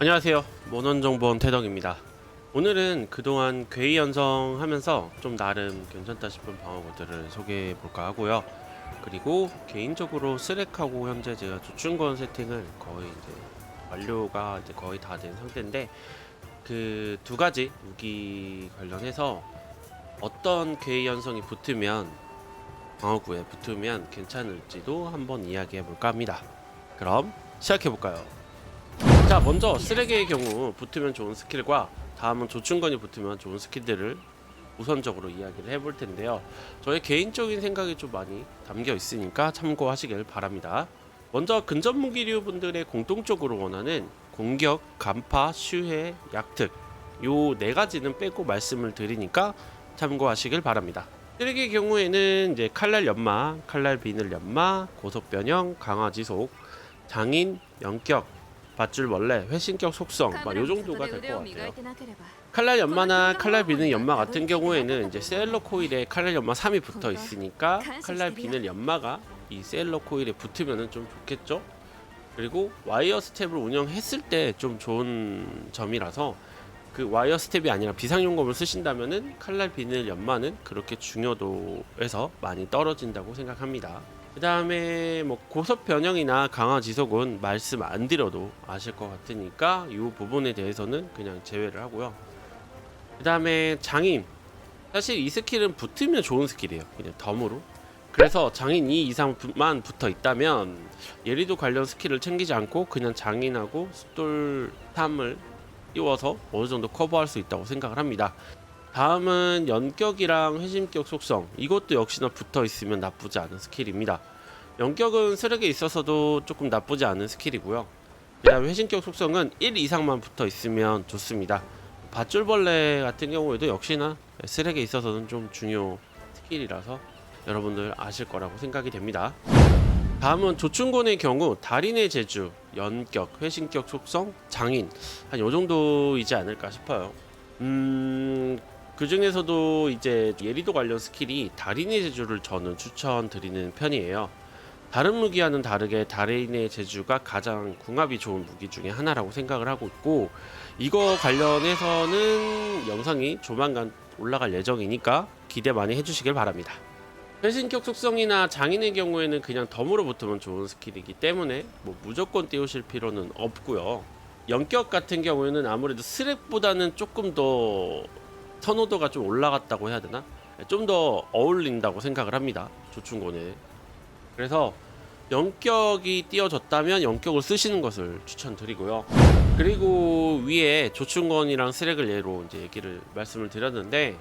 안녕하세요. 모넌정보원 태덕입니다. 오늘은 그동안 괴이 연성하면서 좀 나름 괜찮다 싶은 방어구들을 소개해 볼까 하고요. 그리고 개인적으로 쓰렉하고 현재 제가 조충권 세팅을 거의 이제 완료가 이제 거의 다 된 상태인데 그 두 가지 무기 관련해서 어떤 괴이 연성이 붙으면 방어구에 붙으면 괜찮을지도 한번 이야기해 볼까 합니다. 그럼 시작해 볼까요? 자 먼저 쓰레기의 경우 붙으면 좋은 스킬과 다음은 조충건이 붙으면 좋은 스킬들을 우선적으로 이야기를 해볼 텐데요. 저의 개인적인 생각이 좀 많이 담겨 있으니까 참고하시길 바랍니다. 먼저 근접 무기류 분들의 공통적으로 원하는 공격, 간파, 슈해, 약특 요 네 가지는 빼고 말씀을 드리니까 참고하시길 바랍니다. 쓰레기의 경우에는 이제 칼날 연마, 칼날 비늘 연마, 고속 변형, 강화 지속, 장인, 연격, 밧줄 원래 회신격 속성 막 요 정도가 될 것 같아요. 칼날 연마나 칼날 비늘 연마 같은 경우에는 이제 셀러 코일에 칼날 연마 3이 붙어 있으니까 칼날 비늘 연마가 이 셀러 코일에 붙으면은 좀 좋겠죠. 그리고 와이어 스텝을 운영했을 때 좀 좋은 점이라서 그 와이어 스텝이 아니라 비상용검을 쓰신다면은 칼날 비늘 연마는 그렇게 중요도에서 많이 떨어진다고 생각합니다. 그 다음에 뭐 고속 변형이나 강화 지속은 말씀 안 드려도 아실 것 같으니까 이 부분에 대해서는 그냥 제외를 하고요. 그 다음에 장인 사실 이 스킬은 붙으면 좋은 스킬이에요. 그냥 덤으로. 그래서 장인 2 이상만 붙어 있다면 예리도 관련 스킬을 챙기지 않고 그냥 장인하고 숫돌 3을 띄워서 어느 정도 커버할 수 있다고 생각을 합니다. 다음은 연격이랑 회심격 속성 이것도 역시나 붙어 있으면 나쁘지 않은 스킬입니다. 연격은 쓰레기에 있어서도 조금 나쁘지 않은 스킬이고요. 그 다음 회심격 속성은 1 이상만 붙어 있으면 좋습니다. 밧줄벌레 같은 경우에도 역시나 쓰레기에 있어서는 좀 중요 스킬이라서 여러분들 아실 거라고 생각이 됩니다. 다음은 조충곤의 경우 달인의 제주, 연격, 회신격 속성, 장인 한 요 정도이지 않을까 싶어요. 음, 그 중에서도 이제 예리도 관련 스킬이 달인의 제주를 저는 추천드리는 편이에요. 다른 무기와는 다르게 달인의 제주가 가장 궁합이 좋은 무기 중에 하나라고 생각을 하고 있고 이거 관련해서는 영상이 조만간 올라갈 예정이니까 기대 많이 해주시길 바랍니다. 회신격 속성이나 장인의 경우에는 그냥 덤으로 붙으면 좋은 스킬이기 때문에 뭐 무조건 띄우실 필요는 없고요. 연격 같은 경우에는 아무래도 스랩보다는 조금 더 선호도가 좀 올라갔다고 해야 되나? 좀 더 어울린다고 생각을 합니다. 조충곤에. 그래서 연격이 띄어졌다면 연격을 쓰시는 것을 추천드리고요. 그리고 위에 조충건이랑 스렉을 예로 이제 얘기를 말씀을 드렸는데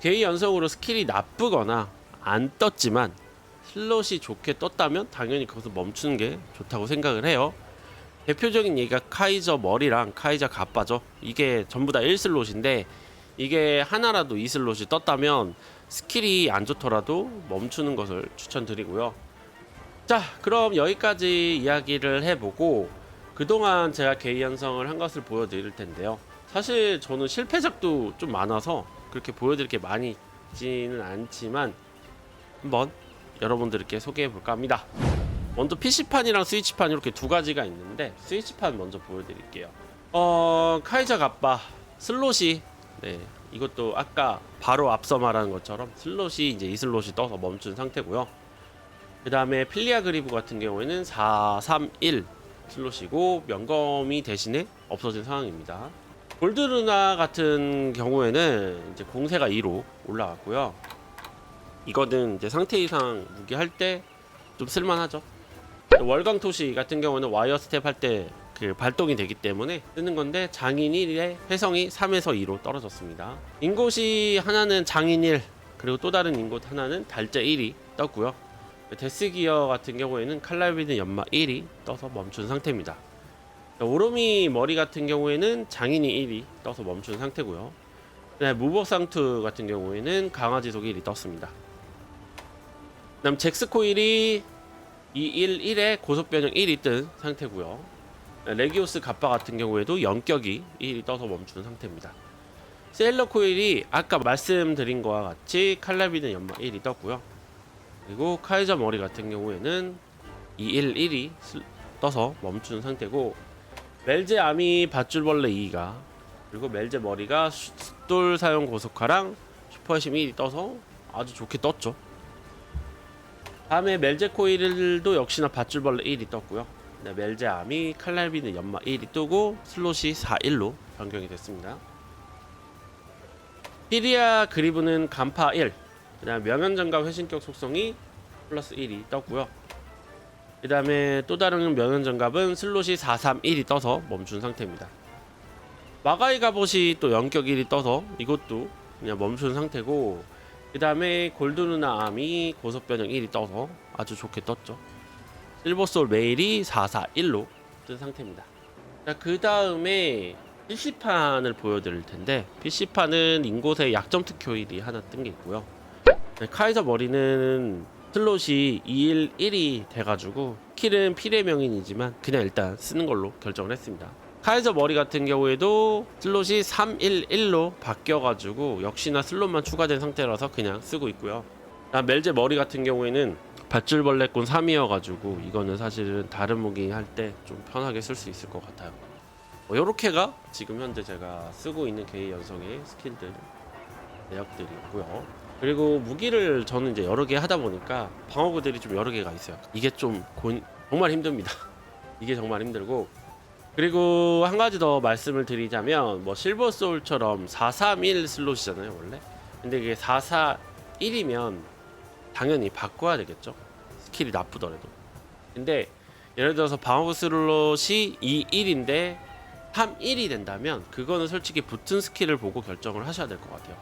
개인 연성으로 스킬이 나쁘거나 안 떴지만 슬롯이 좋게 떴다면 당연히 거기서 멈추는 게 좋다고 생각을 해요. 대표적인 얘기가 카이저 머리랑 카이저 가빠죠. 이게 전부 다 1슬롯인데 이게 하나라도 2슬롯이 떴다면 스킬이 안 좋더라도 멈추는 것을 추천드리고요. 자, 그럼 여기까지 이야기를 해보고 그동안 제가 개인 연성을 한 것을 보여드릴 텐데요. 사실 저는 실패작도 좀 많아서 그렇게 보여드릴 게 많이 있지는 않지만 한번 여러분들께 소개해 볼까 합니다. 먼저 PC판이랑 스위치판 이렇게 두 가지가 있는데 스위치판 먼저 보여드릴게요. 어 카이저 갑바 슬롯이 네 이것도 아까 바로 앞서 말한 것처럼 슬롯이 이제 이 슬롯이 떠서 멈춘 상태고요. 그 다음에 필리아 그리브 같은 경우에는 4, 3, 1 슬롯이고 명검이 대신에 없어진 상황입니다. 골드루나 같은 경우에는 이제 공세가 2로 올라갔고요. 이거는 이제 상태 이상 무기 할 때 좀 쓸만하죠. 월광 토시 같은 경우는 와이어 스텝 할 때 그 발동이 되기 때문에 쓰는 건데 장인 1에 회성이 3에서 2로 떨어졌습니다. 인곳이 하나는 장인 1 그리고 또 다른 인곳 하나는 달자 1이 떴고요. 데스기어 같은 경우에는 칼날비는 연마 1이 떠서 멈춘 상태입니다. 오로미 머리 같은 경우에는 장인이 1이 떠서 멈춘 상태고요. 네, 무법상투 같은 경우에는 강화지속 1이 떴습니다. 그다음 잭스코일이 211에 고속변형 1이 뜬 상태고요. 레기오스 갑바 같은 경우에도 연격이 1이 떠서 멈춘 상태입니다. 세일러 코일이 아까 말씀드린 거와 같이 칼라비는 연마 1이 떴고요. 그리고 카이저 머리 같은 경우에는 211이 떠서 멈춘 상태고 멜제 아미 밧줄벌레 2가 그리고 멜제 머리가 숫돌 사용 고속화랑 슈퍼심 1이 떠서 아주 좋게 떴죠. 다음에 멜제 코일도 역시나 밧줄벌레 1이 떴고요. 네, 멜제 아미 칼날비는 연마 1이 뜨고 슬롯이 4일로 변경이 됐습니다. 히리아 그리브는 간파 1, 그 다음 명현장갑 회신격 속성이 플러스 1이 떴고요. 그 다음에 또 다른 명현장갑은 슬롯이 431이 떠서 멈춘 상태입니다. 마가이 갑옷이 또 연격 1이 떠서 이것도 그냥 멈춘 상태고 그 다음에 골드누나 암이 고속 변형 1이 떠서 아주 좋게 떴죠. 실버솔 메일이 441로 뜬 상태입니다. 자, 그 다음에 PC판을 보여드릴 텐데 PC판은 인곳에 약점 특효일이 하나 뜬 게 있고요. 네, 카이저 머리는 슬롯이 2일 1이 돼가지고 킬은 필의 명인이지만 그냥 일단 쓰는 걸로 결정을 했습니다. 카이저 머리 같은 경우에도 슬롯이 311로 바뀌어가지고 역시나 슬롯만 추가된 상태라서 그냥 쓰고 있고요. 아, 멜제 머리 같은 경우에는 밧줄벌레꾼 3이어가지고 이거는 사실은 다른 무기 할 때 좀 편하게 쓸 수 있을 것 같아요. 뭐 요렇게가 지금 현재 제가 쓰고 있는 개의 연성의 스킬들 내역들이고요. 그리고 무기를 저는 이제 여러 개 하다 보니까 방어구들이 좀 여러 개가 있어요. 이게 좀 곤- 정말 힘듭니다. 이게 정말 힘들고 그리고 한 가지 더 말씀을 드리자면 뭐 실버 소울처럼 431 슬롯이잖아요 원래. 근데 이게 441이면 당연히 바꿔야 되겠죠. 스킬이 나쁘더라도. 근데 예를 들어서 방어구 슬롯이 21인데 31이 된다면 그거는 솔직히 붙은 스킬을 보고 결정을 하셔야 될 것 같아요.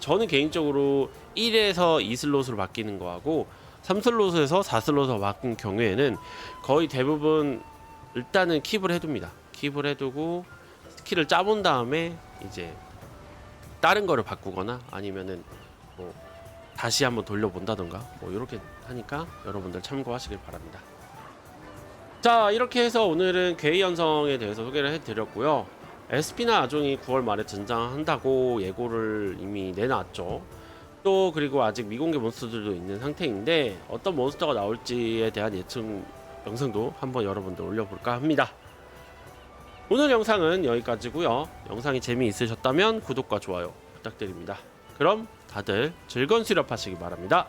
저는 개인적으로 1에서 2슬롯으로 바뀌는 거하고 3슬롯에서 4슬롯으로 바뀐 경우에는 거의 대부분 일단은 킵을 해둡니다. 킵을 해두고 스킬을 짜본 다음에 이제 다른 거를 바꾸거나 아니면은 뭐 다시 한번 돌려본다던가 뭐 이렇게 하니까 여러분들 참고하시길 바랍니다. 자 이렇게 해서 오늘은 괴이 연성에 대해서 소개를 해드렸고요. SP나 아종이 9월 말에 등장한다고 예고를 이미 내놨죠. 또 그리고 아직 미공개 몬스터들도 있는 상태인데 어떤 몬스터가 나올지에 대한 예측 영상도 한번 여러분들 올려볼까 합니다. 오늘 영상은 여기까지고요. 영상이 재미있으셨다면 구독과 좋아요 부탁드립니다. 그럼 다들 즐거운 수렵하시기 바랍니다.